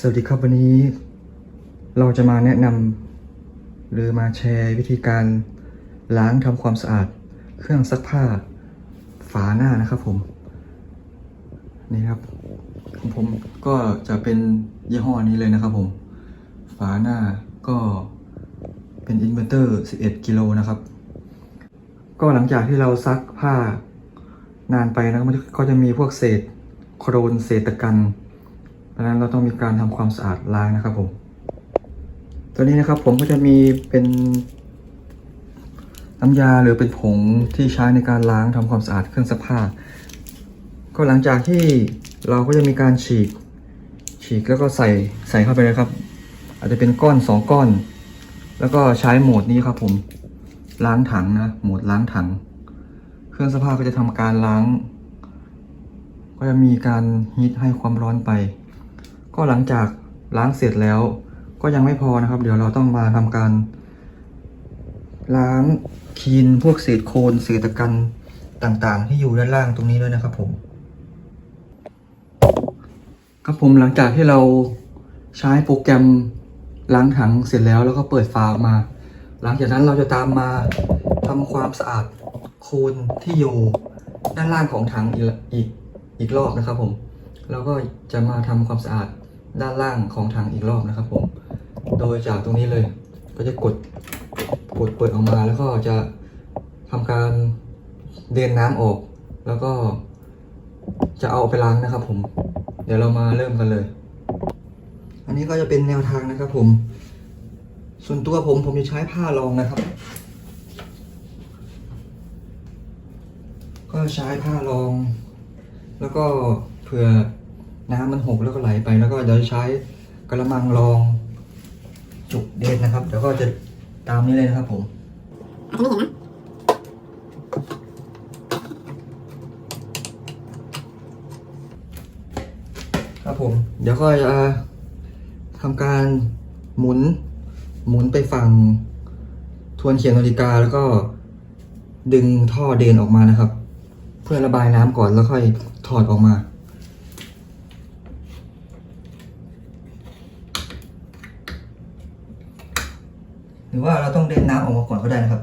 สวัสดีครับวันนี้ เราจะมาแนะนำหรือมาแชร์วิธีการล้างทำความสะอาด เครื่องซักผ้าฝาหน้านะครับผม นี่ครับของผมก็จะเป็นยี่ห้อนี้เลยนะครับผม ฝาหน้าก็เป็นอินเวอร์เตอร์ 11 กิโลนะครับ ก็หลังจากที่เราซักผ้านานไปนะมันก็จะมีพวกเศษโครนเศษตะกัน ดังนั้นเราต้องมีการทำความสะอาดล้างนะครับผม ตัวนี้นะครับผมก็จะมีเป็นน้ำยาหรือเป็นผงที่ใช้ในการล้างทำความสะอาดเครื่องซักผ้า ก็หลังจากที่เราก็จะมีการฉีก ฉีกแล้วก็ใส่ใส่เข้าไปเลยครับ อาจจะเป็นก้อนสองก้อน แล้วก็ใช้โหมดนี้ครับผมล้างถังนะโหมดล้างถัง เครื่องซักผ้าก็จะทำการล้าง ก็จะมีการฮีทให้ความร้อนไป ก็หลังจากล้างเสร็จแล้ว ก็ยังไม่พอนะครับ เดี๋ยวเราต้องมาทำการ ล้างคีนพวกเศษโคลนเศษตะกันต่างๆ ที่อยู่ด้านล่างตรงนี้ด้วยนะครับผมครับผมหลังจากที่เราใช้โปรแกรมล้างถังเสร็จแล้วแล้วก็เปิดฝาออกมา หลังจากนั้นเราจะตามมาทำความสะอาดโคลนที่อยู่ด้านล่างของถังอีกอีกอีกรอบนะครับผม แล้วก็จะมาทำความสะอาด ด้านล่างของถังอีกรอบนะครับผมโดยจากตรงนี้เลย ก็จะกดกดเปิดออกมาแล้วก็จะทำการเดินน้ำออก แล้วก็จะเอาไปล้างนะครับ ผม เดี๋ยวเรามาเริ่มกันเลย อันนี้ก็จะเป็นแนวทางนะครับ ผม ส่วนตัวผมผมจะใช้ผ้ารองนะครับ ก็ใช้ผ้ารอง แล้วก็เผื่อ น้ำมันหกแล้วก็ไหลไปแล้วก็เดี๋ยวใช้กระมังรองจุกเด่นนะครับเดี๋ยวก็จะตามนี้เลยนะครับผมอาจจะไม่เห็นนะครับผมเดี๋ยวก็จะทำการหมุนหมุนไปฝั่งทวนเขียนนาฬิกาแล้วก็ดึงท่อเดนออกมานะครับ เพื่อระบายน้ำก่อนแล้วค่อยถอดออกมา รือว่าเราต้องเดนน้ำออกมาก่อนก็ได้นะครับ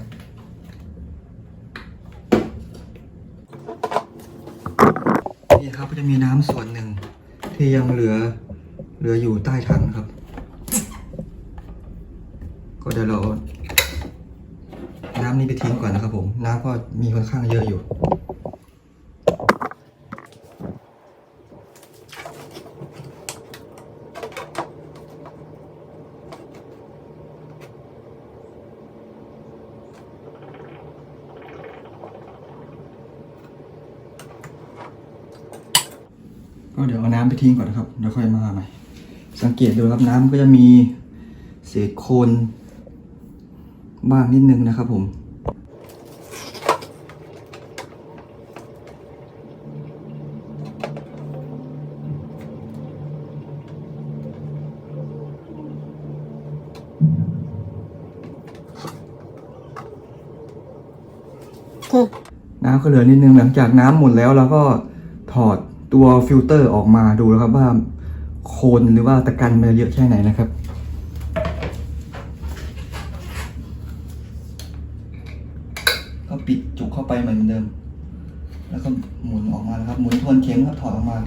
นี่ครับก็จะมีน้ำส่วนหนึ่งที่ยังเหลือเหลืออยู่ใต้ถังครับ ก็เดี๋ยวเราน้ำนี้ไปทิ้งก่อนนะครับผม น้ำก็มีค่อนข้างเยอะอยู่ ก็เดี๋ยวเอาน้ำไปทิ้งก่อนนะครับเดี๋ยวค่อยมาใหม่สังเกตดูครับน้ำก็จะมีเศษโคลนบ้างนิดนึงนะครับผมโอเคน้ำก็เหลือนิดนึงหลังจากน้ำหมดแล้วเราก็ถอด ตัวฟิลเตอร์ออกมาดูแล้วครับว่าโคลนหรือว่าตะกันมันเยอะแค่ไหนนะครับ ก็ปิดจุกเข้าไปเหมือนเดิม แล้วก็หมุนออกมาแล้วครับ หมุนทวนเข็มครับถอดออกมา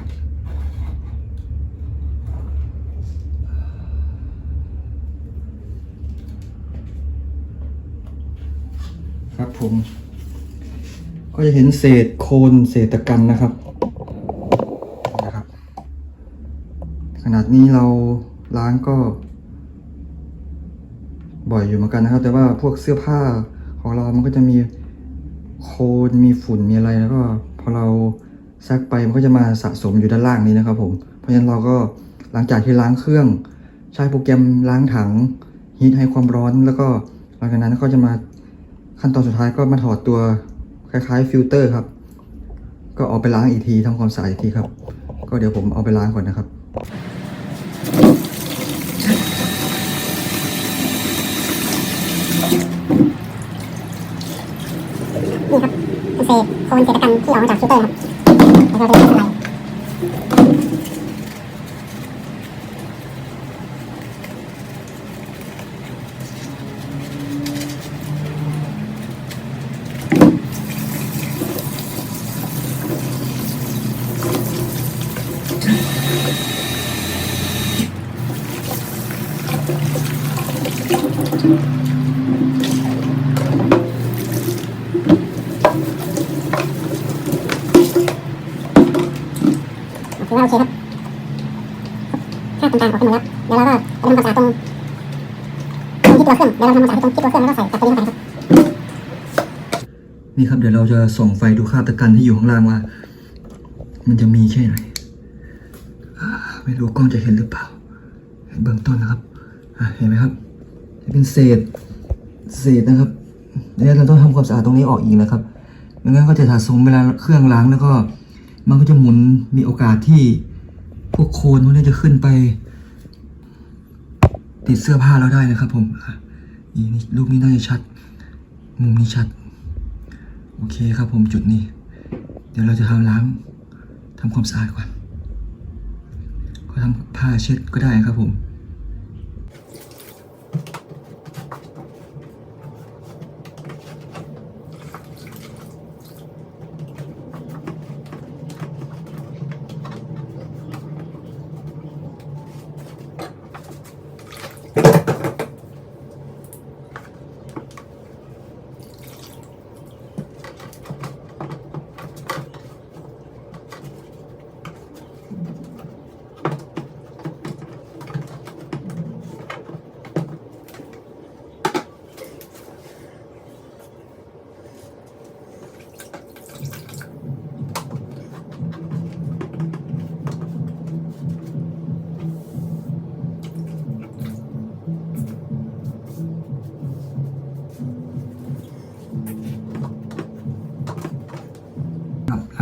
ครับผม ก็จะเห็นเศษโคลนเศษตะกันนะครับ ขนา ดนี้เราล้างก็ บ่อยอยู่เหมือนกันนะครับ แต่ว่าพวกเสื้อผ้าของเรามันก็จะมีโคลนมีฝุ่นมีอะไรแล้วก็พอเราซักไปมันก็จะมาสะสมอยู่ด้านล่างนี้นะครับ ผม เพราะฉะนั้นเราก็หลังจากที่ล้างเครื่อง ใช้โปรแกรมล้างถังฮีทให้ความร้อน แล้วก็หลังจากนั้นก็จะมาขั้นตอนสุดท้ายก็มาถอดตัวคล้ายๆฟิลเตอร์ครับ ก็เอาไปล้างอีกทีทำความสะอาดอีกทีครับ ก็เดี๋ยวผมเอาไปล้างก่อนนะครับ นี่ครับเป็นเศษโคนเศษตะกันที่ออกมาจากฟิลเตอร์ครับแล้วก็เป็นอะไร ถือว่าโอเคครับถ้าตรกลางของขึ้นมาแล้วเดี๋ยวเราก็ทำความสะอาดตรงตรงที่ตัวเครื่องเดี๋ยวเราทำความสะอาดตรงที่ตัวเครื่องแล้วก็ใส่ตับตัวนี้เครับนี่ครับเดี๋ยวเราจะส่องไฟดูฆาตะกรรมที่อยู่ข้างล่างว่า มันจะมีแค่ไหนไม่รู้กล้องจะเห็นหรือเปล่าเห็นเบื้องต้นนะครับเห็นไหมครับ เป็นเศษ เศษนะครับแล้วเราต้องทำความสะอาดตรงนี้ออกอีกนะครับไม่งั้นก็จะสะสมเวลาเครื่องล้างแล้วก็ มันก็จะหมุนมีโอกาสที่พวกโคลนพวกนี้จะขึ้นไป ติดเสื้อผ้าเราได้นะครับ ผมนี่รูปนี้น่าจะชัด มุมนี้ชัด โอเคครับผมจุดนี้ เดี๋ยวเราจะทำล้างทำความสะอาดก่อนก็ทำผ้าเช็ดก็ได้ครับผม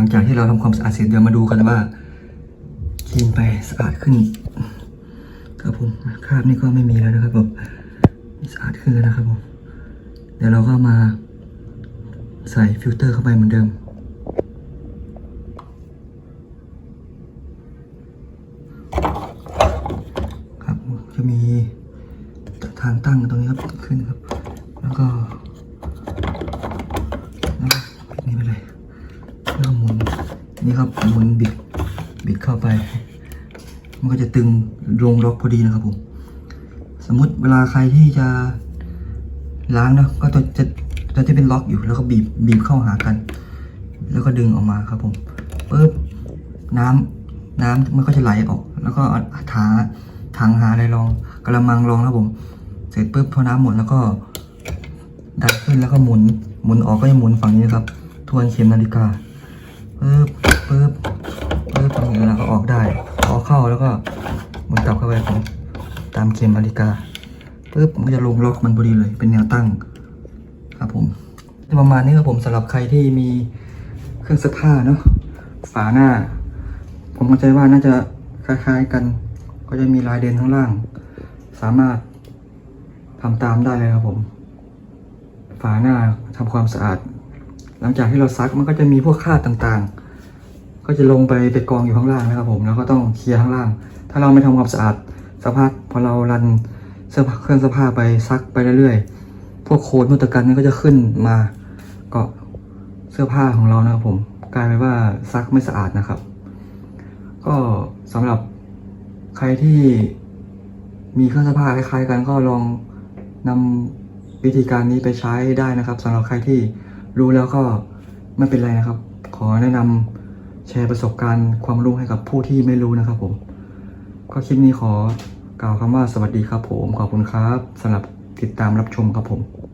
งจากที่เราทำความสะอาดเสร็จเดี๋ยวมาดูกันว่าคลีนไปสะอาดขึ้นครับผมคราบนี่ก็ไม่มีแล้วนะครับผมสะอาดขึ้นแล้วนะครับผมเดี๋ยวเราก็มาใส่ฟิลเตอร์เข้าไปเหมือนเดิมครับจะมีทางตั้งตรงนี้ครับขึ้นครับ แล้วก็แล้วก็ปิดนี้ไปเลย แล้วก็หมุนนี่ ครับหมุนบิดบิดเข้าไป มันก็จะตึงลงล็อกพอดีนะครับผมสมมุติเวลาใครที่จะล้างนะก็จะจะจะจะเป็นล็อกอยู่แล้วก็บีบบีบเข้าหากัน แล้วก็ดึงออกมาครับผมปุ๊บน้ำน้ำมันก็จะไหลออก แล้วก็เอาถาถังหาอะไรรองกระมังรองนะครับผม เสร็จปุ๊บพอน้ำหมดแล้วก็ดันขึ้นแล้วก็หมุนหมุนออกก็จะหมุนฝั่งนี้นะครับ ทวนเข็มนาฬิกาปึ๊บ ปึ๊บปึ๊บตรงนี้แล้วก็ออกได้ออเข้าแล้วก็หมุนกลับเข้าไปผมตามเข็มนาฬิกาปึ๊บมันก็จะลงล็อกมันพอดีเลย เป็นแนวตั้งครับผมประมาณนี้ครับผมสำหรับใครที่มีเครื่องซักผ้าเนาะฝาหน้า ผมเข้าใจว่าน่าจะคล้าย ๆกัน ก็จะมีลายเดินข้างล่าง สามารถทำตามได้เลยครับผม ฝาหน้าทำความสะอาด หลังจากที่เราซักมันก็จะมีพวกคราบต่างๆ ก็จะลงไปไปกองอยู่ข้างล่างนะครับผมแล้วก็ต้องเคลียร์ข้างล่าง ถ้าเราไม่ทำความสะอาดสักพักพอเรารันเสื้อผ้าเครื่องเสื้อผ้าไปซักไปเรื่อยๆ พวกโคลนพวกตะกันนี่ก็จะขึ้นมาเกาะเสื้อผ้าของเรานะครับผมกลายเป็นว่าซักไม่สะอาดนะครับ ก็สำหรับใครที่มีเครื่องซักผ้าคล้ายๆกันก็ลองนำวิธีการนี้ไปใช้ได้นะครับสำหรับใครที่รู้แล้วก็ไม่เป็นไรนะครับ ขอแนะนำ แชร์ประสบการณ์ความรู้ให้กับผู้ที่ไม่รู้นะครับผม ก็คลิปนี้ขอกล่าวคำว่าสวัสดีครับผม ขอบคุณครับสำหรับติดตามรับชมครับผม